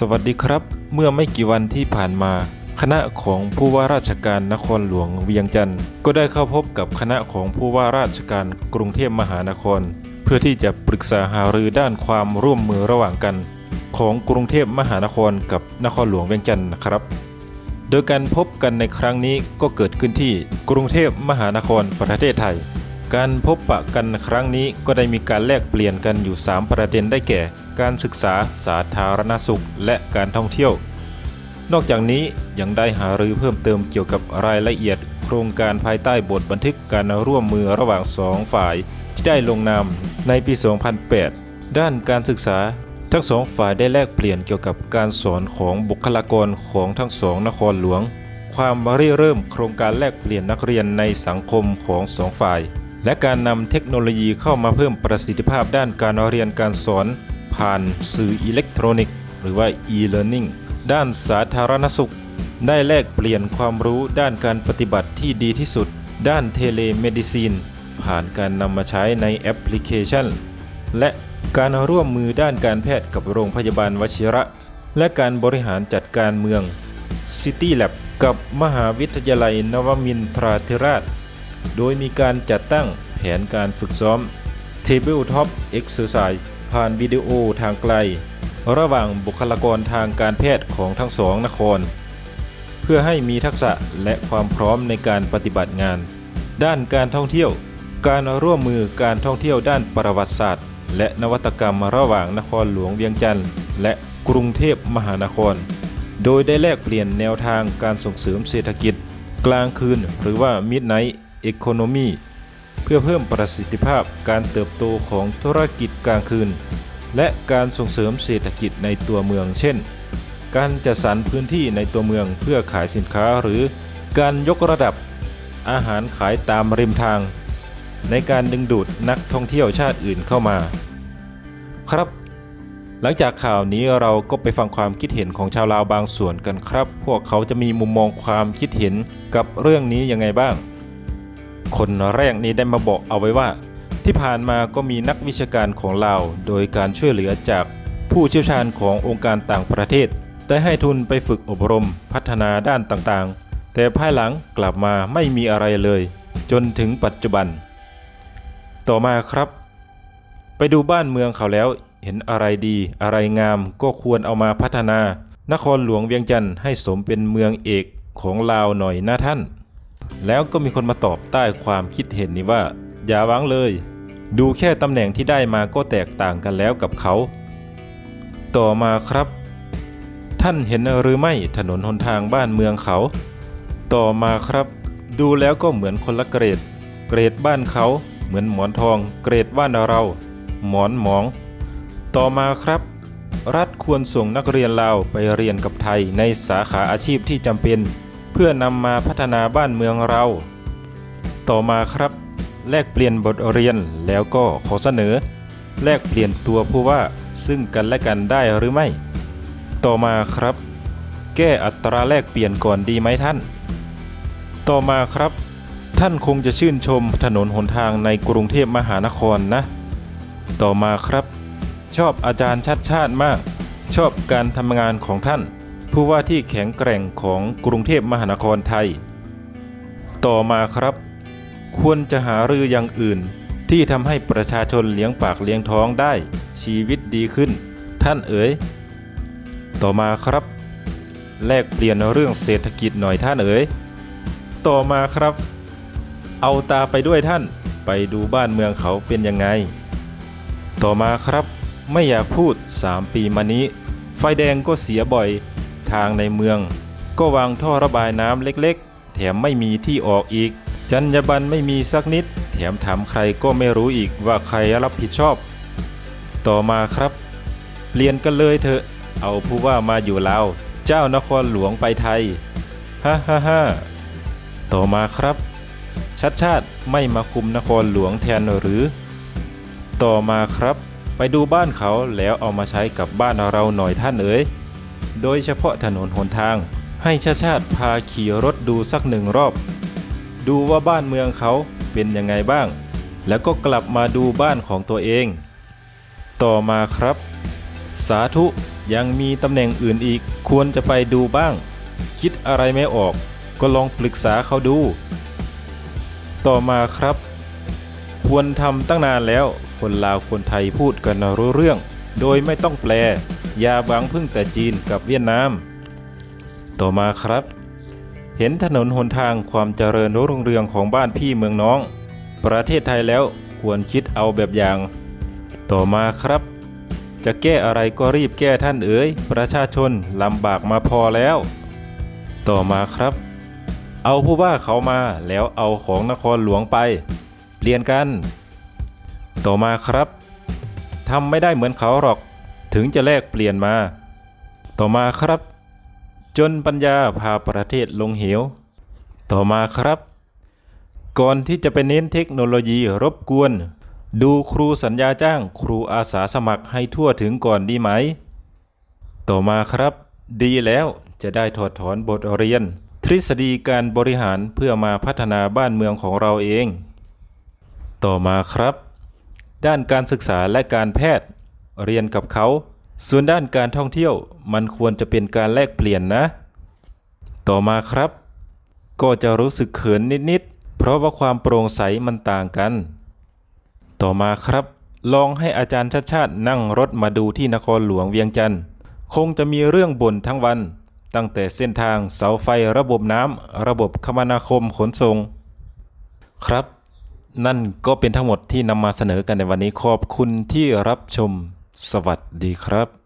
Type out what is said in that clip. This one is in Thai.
สวัสดีครับ เมื่อไม่กี่วันที่ผ่านมา คณะของผู้ว่าราชการนครหลวงเวียงจันทร์ก็ได้เข้าพบกับคณะของผู้ว่าราชการกรุงเทพมหานคร เพื่อที่จะปรึกษาหารือด้านความร่วมมือระหว่างกัน ของกรุงเทพมหานครกับนครหลวงเวียงจันทร์นะครับ โดยการพบกันในครั้งนี้ก็เกิดขึ้นที่กรุงเทพมหานครประเทศไทย การพบปะกันครั้งนี้ก็ได้มีการแลกเปลี่ยนกันอยู่ 3 ประเด็นได้แก่ การศึกษาสาธารณสุข และการท่องเที่ยว นอกจากนี้ยังได้หารือเพิ่มเติมเกี่ยวกับรายละเอียด โครงการภายใต้บทบันทึกการร่วมมือระหว่างสองฝ่าย ที่ได้ลงนามในปี 2008 ด้านการศึกษาทั้งสองฝ่ายได้แลกเปลี่ยนเกี่ยวกับการสอนของบุคลากรของทั้งสองนครหลวง ความริเริ่มโครงการแลกเปลี่ยนนักเรียนในสังคมของสองฝ่าย และการนำเทคโนโลยีเข้ามาเพิ่มประสิทธิภาพด้านการเรียนการสอน ผ่านสื่ออิเล็กทรอนิกส์หรือว่า e-learning ด้านสาธารณสุข ได้แลกเปลี่ยนความรู้ด้านการปฏิบัติที่ดีที่สุด ด้านเทเลเมดิซีน ผ่านการนำมาใช้ในแอปพลิเคชัน และการร่วมมือด้านการแพทย์กับโรงพยาบาลวชิระ และการบริหารจัดการเมือง City Lab กับมหาวิทยาลัยนวมินทราธิราช โดยมีการจัดตั้งแผนการฝึกซ้อม Tabletop Exercise ผ่านวิดีโอทางไกล ระหว่างบุคลากรทางการแพทย์ของทั้งสองนคร เพื่อให้มีทักษะและความพร้อมในการปฏิบัติงาน ด้านการท่องเที่ยว การร่วมมือการท่องเที่ยวด้านประวัติศาสตร์ และนวัตกรรมระหว่างนครหลวงเวียงจันทร์และกรุงเทพมหานคร โดยได้แลกเปลี่ยนแนวทางการส่งเสริมเศรษฐกิจ กลางคืนหรือว่า Midnight Economy เพื่อเพิ่มประสิทธิภาพการเติบโตของธุรกิจกลางคืน และการส่งเสริมเศรษฐกิจในตัวเมือง เช่น การจัดสรรพื้นที่ในตัวเมืองเพื่อขายสินค้าหรือการยกระดับอาหารขายตามริมทาง ในการดึงดูดนักท่องเที่ยวชาติอื่นเข้ามา ครับ หลังจากข่าวนี้เราก็ไปฟังความคิดเห็นของชาวลาวบางส่วนกันครับ พวกเขาจะมีมุมมองความคิดเห็นกับเรื่องนี้ยังไงบ้าง คนแรกนี้ได้มาบอกเอาไว้ว่า ที่ผ่านมาก็มีนักวิชาการของลาวโดยการช่วยเหลือจากผู้เชี่ยวชาญขององค์การต่างประเทศ ได้ให้ทุนไปฝึกอบรมพัฒนาด้านต่างๆ แต่ภายหลังกลับมาไม่มีอะไรเลย จนถึงปัจจุบัน ต่อมาครับ ไปดูบ้านเมืองเขาแล้วเห็นอะไรดีอะไรงามก็ควรเอามาพัฒนา นครหลวงเวียงจันทร์ให้สมเป็นเมืองเอกของลาวหน่อยนะท่าน แล้วก็มีคนมาตอบใต้ความคิดเห็นนี้ว่า อย่าหวังเลย ดูแค่ตำแหน่งที่ได้มาก็แตกต่างกันแล้วกับเขา ต่อมาครับ ท่านเห็นหรือไม่ถนนหนทางบ้านเมืองเขา ต่อมาครับ ดูแล้วก็เหมือนคนละเกรด เกรดบ้านเขา เหมือนหมอนทอง เกรดบ้านเรา หมอนหมอง ต่อมาครับ รัฐควรส่งนักเรียนลาวไปเรียนกับไทยในสาขาอาชีพที่จำเป็น เพื่อนำมาพัฒนาบ้านเมืองเรา ต่อมาครับ แลกเปลี่ยนบทเรียนแล้วก็ขอเสนอ แลกเปลี่ยนตัวผู้ว่าซึ่งกันและกันได้หรือไม่ ต่อมาครับ แก้อัตราแลกเปลี่ยนก่อนดีไหมท่าน ต่อมาครับ ท่านคงจะชื่นชมถนนหนทางในกรุงเทพมหานครนะ ต่อมาครับ ชอบอาจารย์ชัดชาติมาก ชอบการทำงานของท่าน ผู้ว่าที่แข็งแกร่งของกรุงเทพมหานครไทย ต่อมาครับ ควรจะหารืออย่างอื่น ที่ทำให้ประชาชนเลี้ยงปากเลี้ยงท้องได้ชีวิตดีขึ้น ท่านเอ๋ย ต่อมาครับ แลกเปลี่ยนเรื่องเศรษฐกิจหน่อยท่านเอ๋ย ต่อมาครับ เอาตาไปด้วยท่านไปดูบ้านเมืองเขาเป็นยังไง ต่อมาครับ ไม่อยากพูด 3 ปีมานี้ ไฟแดงก็เสียบ่อย ทางในเมือง ก็วางท่อระบายน้ำเล็กๆ แถมไม่มีที่ออกอีกจรรยาบรรณไม่มีสักนิด แถมถามใครก็ไม่รู้อีกว่าใครรับผิดชอบ ต่อมาครับ เปลี่ยนกันเลยเถอะ เอาผู้ว่ามาอยู่ลาวเจ้านครหลวงไปไทยฮ่าฮ่าฮ่าต่อมาครับ ชัดชาติไม่มาคุมนครหลวงแทนหรือ ต่อมาครับ ไปดูบ้านเขาแล้วเอามาใช้กับบ้านเราหน่อยท่านเอ๋ย โดยเฉพาะถนนหนทาง ให้ชาติชาติพาขี่รถดูสักหนึ่งรอบ ดูว่าบ้านเมืองเขาเป็นยังไงบ้าง แล้วก็กลับมาดูบ้านของตัวเอง ต่อมาครับ สาธุยังมีตำแหน่งอื่นอีกควรจะไปดูบ้าง คิดอะไรไม่ออก ก็ลองปรึกษาเขาดู ต่อมาครับ ควรทำตั้งนานแล้วคนลาวคนไทยพูดกันรู้เรื่อง โดยไม่ต้องแปล ย่าบางพึ่งแต่จีนกับเวียดนาม ต่อมาครับ เห็นถนนหนทางความเจริญรุ่งเรืองของบ้านพี่เมืองน้อง ประเทศไทยแล้วควรคิดเอาแบบอย่าง ต่อมาครับ จะแก้อะไรก็รีบแก้ท่านเอ๋ยประชาชนลำบากมาพอแล้ว ต่อมาครับ เอาผู้ว่าเขามาแล้วเอาของนครหลวงไป เปลี่ยนกัน ต่อมาครับทำไม่ได้เหมือนเขาหรอก ถึงจะแลกเปลี่ยนมา ต่อมาครับ จนปัญญาพาประเทศลงเหว ต่อมาครับ ก่อนที่จะไปเน้นเทคโนโลยีรบกวน ดูครูสัญญาจ้างครูอาสาสมัครให้ทั่วถึงก่อนดีไหม ต่อมาครับ ดีแล้วจะได้ถอดถอนบทเรียน ทฤษฎีการบริหารเพื่อมาพัฒนาบ้านเมืองของเราเอง ต่อมาครับ ด้านการศึกษาและการแพทย์ เรียนกับเขา ส่วนด้านการท่องเที่ยวมันควรจะเป็นการแลกเปลี่ยนนะ ต่อมาครับ ก็จะรู้สึกเขินนิดๆ เพราะว่าความโปร่งใสมันต่างกัน ต่อมาครับ ลองให้อาจารย์ชัดชาตินั่งรถมาดูที่นครหลวงเวียงจันทร์คงจะมีเรื่องบ่นทั้งวัน ตั้งแต่เส้นทางเสาไฟระบบน้ำระบบคมนาคมขนส่ง ครับ นั่นก็เป็นทั้งหมดที่นำมาเสนอกันในวันนี้ขอบคุณที่รับชม สวัสดีครับ